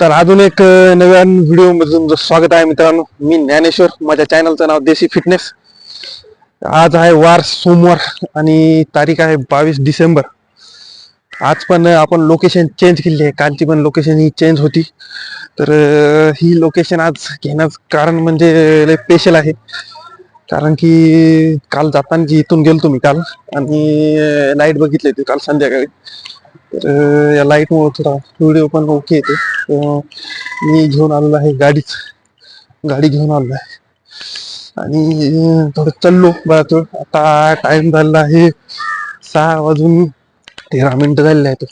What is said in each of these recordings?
तर अजून एक नव्या व्हिडिओमध्ये तुमचं स्वागत आहे मित्रांनो. मी ज्ञानेश्वर. माझ्या चॅनलचं नाव देसी फिटनेस आज आहे वार सोमवार आणि तारीख आहे बावीस डिसेंबर. आज पण आपण लोकेशन चेंज केली आहे. कालची पण लोकेशन ही चेंज होती. तर ही लोकेशन आज घेण्याचं कारण म्हणजे लय स्पेशल आहे. कारण की काल जाताना जी इथून गेलो मी काल आणि लाइट बघितली होती काल संध्याकाळी. तर या लाइट मुळे थोडा व्हिडिओ पण ओके येते. मी घेऊन आलेलो आहे गाडीच गाडी घेऊन आलेलो आहे. आणि थोडं चाललो बघा आता टाइम झालेला आहे सहा वाजून तेरा मिनिटं झालेले आहेत.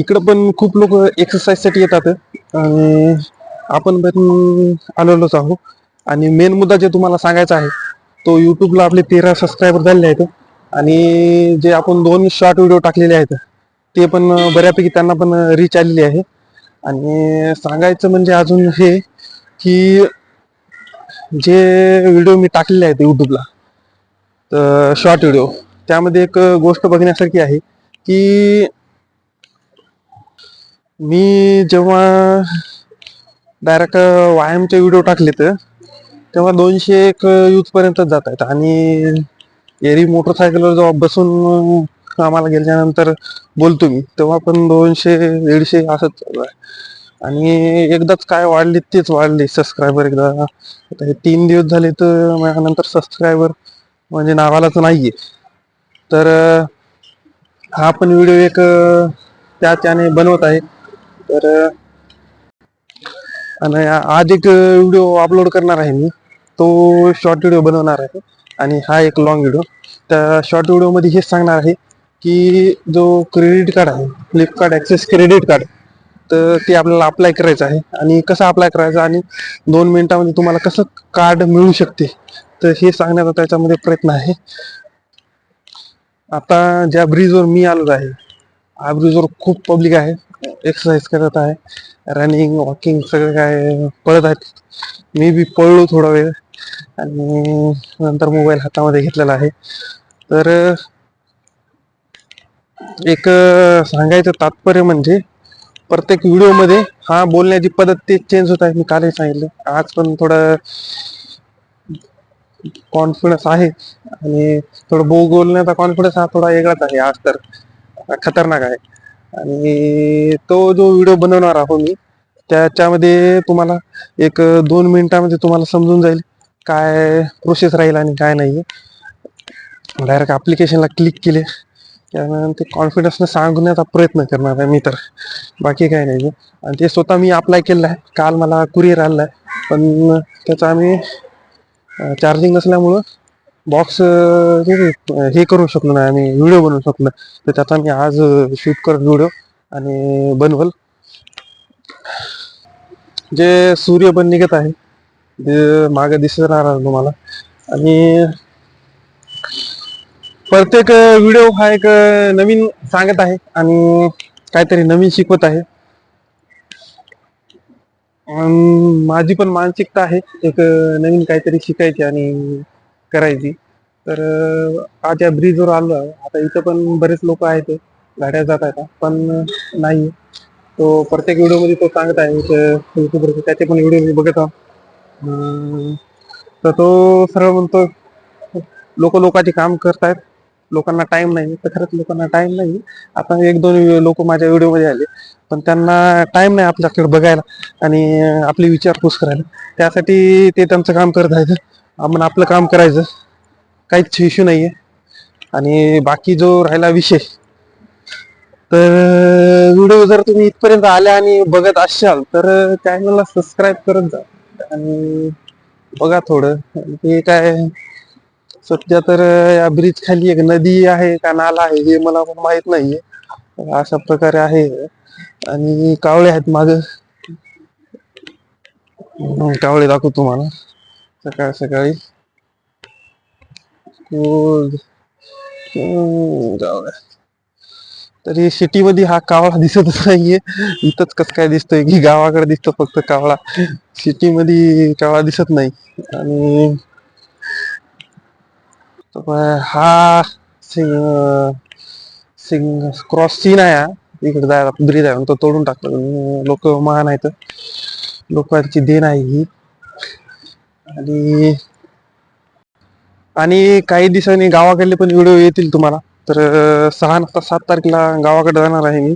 इकडं पण खूप लोक एक्सरसाइजसाठी येतात. आणि आपण पण आलेलोच आहोत. आणि मेन मुद्दा जे तुम्हाला सांगायचा आहे तो युट्यूबला आपले तेरा सबस्क्रायबर झालेले आहेत. आणि जे आपण दोन शॉर्ट व्हिडिओ टाकलेले आहेत ते पण बऱ्यापैकी त्यांना पण रीच आलेली आहे. आणि सांगायचं म्हणजे अजून हे की जे व्हिडिओ मी टाकलेले आहेत युट्यूबला तर शॉर्ट व्हिडिओ त्यामध्ये एक गोष्ट बघण्यासारखी आहे की मी जेव्हा डायरेक्ट व्यायामचे व्हिडिओ टाकले तर तेव्हा दोनशे एक यूथ जात आहेत. आणि एरी मोटरसायकलवर जेव्हा बसून कामाला गेल्यानंतर बोलतो मी तेव्हा पण दोनशे दीडशे असंच चालू आहे. आणि एकदाच काय वाढले तेच वाढले सबस्क्रायबर एकदा. आता हे तीन दिवस झाले तर माझ्यानंतर सबस्क्रायबर म्हणजे नावालाच नाहीये. तर हा पण व्हिडिओ एक त्या त्याने बनवत आहे. तर आणि आज एक व्हिडिओ अपलोड करणार आहे मी. तो शॉर्ट व्हिडिओ बनवणार आहे. आणि हा एक लॉंग व्हिडिओ त्या शॉर्ट व्हिडिओमध्ये हेच सांगणार आहे की जो क्रेडिट कार्ड आहे फ्लिपकार्ट ॲक्सेस क्रेडिट कार्ड तर ते आपल्याला अप्लाय करायचं आहे. आणि कसं अप्लाय करायचं आणि दोन मिनिटामध्ये तुम्हाला कसं कार्ड मिळू शकते तर हे सांगण्याचा त्याच्यामध्ये प्रयत्न आहे. आता ज्या ब्रिजवर मी आलो आहे हा ब्रिजवर खूप पब्लिक आहे एक्सरसाइज करत आहे रनिंग वॉकिंग सगळं काय पळत आहेत. मी बी पळलो थोडा वेळ. आणि नंतर मोबाईल हातामध्ये घेतलेला आहे. तर एक सांगायचं तात्पर्य म्हणजे प्रत्येक व्हिडिओमध्ये हा बोलण्याची पद्धत ते चेंज होत आहे. मी कालही सांगितलं. आज पण थोडं कॉन्फिडन्स आहे आणि थोडं बो बोलण्याचा कॉन्फिडन्स हा थोडा वेगळाच आहे. आज तर खतरनाक आहे. आणि तो जो व्हिडिओ बनवणार आहोत मी त्याच्यामध्ये तुम्हाला एक दोन मिनिटामध्ये तुम्हाला समजून जाईल. काय प्रोसेस राहील आणि काय नाही डायरेक्ट ॲप्लिकेशनला क्लिक केले. त्यानंतर कॉन्फिडन्सनं सांगण्याचा प्रयत्न करणार आहे मी तर. बाकी काय नाही आणि ते स्वतः मी अप्लाय केलेलं आहे. काल मला कुरिअर आलेला आहे. पण त्याचा आम्ही चार्जिंग नसल्यामुळं बॉक्स हे करू शकलो नाही. आम्ही व्हिडिओ बनवू शकलो नाही. तर त्याचा मी आज शूट करत व्हिडिओ आणि बनवल. जे सूर्य पण निघत आहे ते मागे दिसणार राहणार तुम्हाला. आणि प्रत्येक व्हिडिओ हा एक नवीन सांगत आहे आणि काहीतरी नवीन शिकवत आहे. माझी पण मानसिकता आहे एक नवीन काहीतरी शिकायची आणि करायची. तर आज या ब्रिजवर आलो आता इथं पण बरेच लोक आहेत गाड्या जात आहेत पण नाही तो प्रत्येक व्हिडिओमध्ये तो सांगत आहे त्याचे पण व्हिडिओ मी बघत आहोत तर तो सरळ म्हणतो लोक लोकांचे काम करतायत. लोकांना टाइम नाही. तर खरंच लोकांना टाइम नाही. आता एक दोन लोक माझ्या व्हिडिओमध्ये आले. पण त्यांना टाइम नाही आपल्याकडे बघायला आणि आपले आपली विचारपूस करायला. त्यासाठी ते त्यांचं काम करत आहेत. आपण आपलं काम करायचं. काहीच इश्यू नाहीये. आणि बाकी जो राहिला विषय तर व्हिडिओ जर तुम्ही इथपर्यंत आले आणि बघत असाल तर चॅनलला सबस्क्राईब करत जा. आणि बघा थोडं ते काय सध्या तर या ब्रिज खाली एक नदी आहे का नाला आहे हे मला पण माहीत नाहीये. अशा प्रकारे आहे. आणि कावळे आहेत माग. कावळे दाखवतो तुम्हाला. सकाळ सकाळी. हम्म, कावळे. तरी सिटी मध्ये हा कावळा दिसतच नाहीये. इथंच कस काय दिसतोय की गावाकडे दिसतो फक्त कावळा. सिटी मध्ये कावळा दिसत नाही. आणि हा सिंग सिंग क्रॉस सीन आहे हा. इकडे जायला ब्रिज आहे तो तोडून टाकतो. लोक महान आहेत. लोकांची देण आहे ही. आणि आणि काही दिवसांनी गावाकडले पण व्हिडिओ येतील तुम्हाला. तर सहा नंतर सात तारखेला गावाकडे जाणार आहे मी.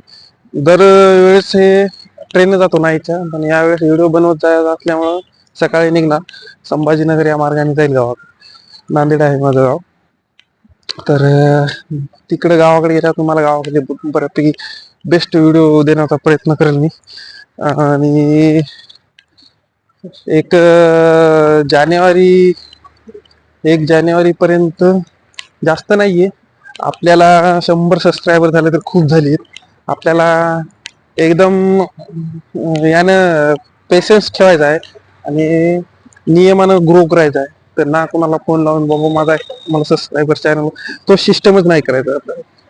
दर वेळेस हे ट्रेन जातो नाहीच्या पण यावेळेस व्हिडिओ बनवत जायचा असल्यामुळं सकाळी निघणार. संभाजीनगर या मार्गाने जाईल गावात नांदेड आहे माझं गाव. तर तिकडं गावाकडे गेल्यावर तुम्हाला गावाकडे बऱ्यापैकी बेस्ट व्हिडिओ देण्याचा प्रयत्न करेल मी. आणि एक जानेवारी एक जानेवारी पर्यंत जास्त आहे आपल्याला शंभर सबस्क्रायबर झाले तर खूप झाली आपल्याला एकदम यानं पेशन्स ठेवायचा आहे आणि नियमानं ग्रो करायचा आहे. तर ना कोणाला फोन लावून बाबा माझा मला सबस्क्रायबर चॅनल तो सिस्टमच नाही करायचा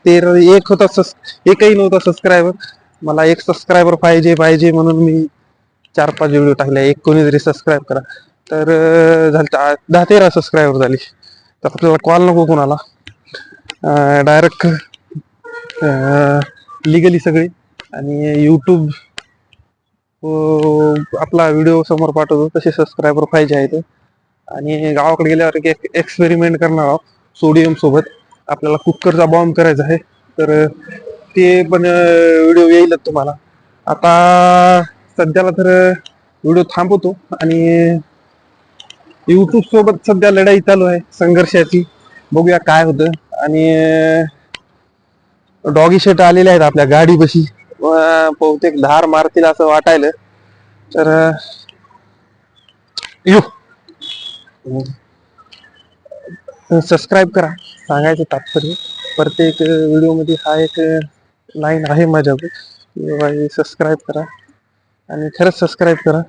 ते एक होता सस एकही नव्हता सबस्क्रायबर मला एक सबस्क्रायबर पाहिजे पाहिजे म्हणून मी चार पाच व्हिडिओ टाकले एक कोणी जरी सबस्क्राईब करा. तर झालं दहा तेरा सबस्क्रायबर झाली. तर आपल्याला कॉल नको कोणाला. डायरेक्ट लिगली सगळी. आणि यूट्यूब हो, आपला व्हिडिओ समोर पाठवतो तसे सबस्क्रायबर पाहिजे आहेत आणि गावाकडे गेल्यावर एक एक्सपेरिमेंट करणार आहोत सोडियम सोबत. आपल्याला कुकरचा बॉम्ब करायचा आहे. तर ते पण व्हिडिओ येईलच तुम्हाला. आता सध्याला तर व्हिडिओ थांबवतो. आणि यूट्यूब सोबत सध्या लढाई चालू आहे संघर्षाची. बघूया काय होतं. आणि डॉगी शेट आलेले आहेत आपल्या गाडी बशी बहुतेक धार मारतील असं वाटायला. तर यू. सबस्क्राईब करा. सांगायचं तात्पर्य प्रत्येक व्हिडिओमध्ये हा एक लाईन आहे माझ्याकडे. सबस्क्राईब करा. आणि खरंच सबस्क्राईब करा.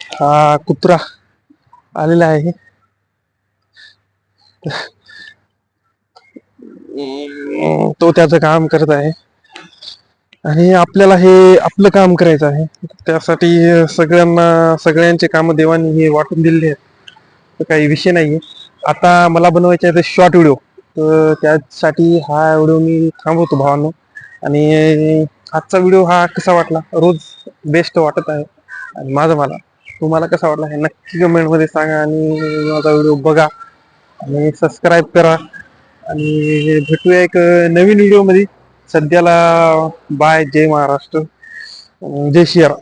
हा कुत्रा आलेला आहे. तो त्याचं काम करत आहे. आणि आपल्याला हे आपलं काम करायचं आहे. त्यासाठी सगळ्यांना सगळ्यांचे काम देवानी हे वाटून दिलेले आहेत. काही विषय नाहीये. आता मला बनवायचे आहे शॉर्ट व्हिडिओ तर त्यासाठी हा व्हिडिओ मी थांबवतो भावांनो. आणि आजचा व्हिडिओ हा कसा वाटला? रोज बेस्ट वाटत आहे. आणि माझा मला. तुम्हाला कसा वाटला हे नक्की कमेंटमध्ये सांगा आणि माझा व्हिडिओ बघा. आणि सबस्क्राईब करा. आणि भेटूया एक नवीन व्हिडिओमध्ये. सध्याला बाय जय महाराष्ट्र. जय श्रीराम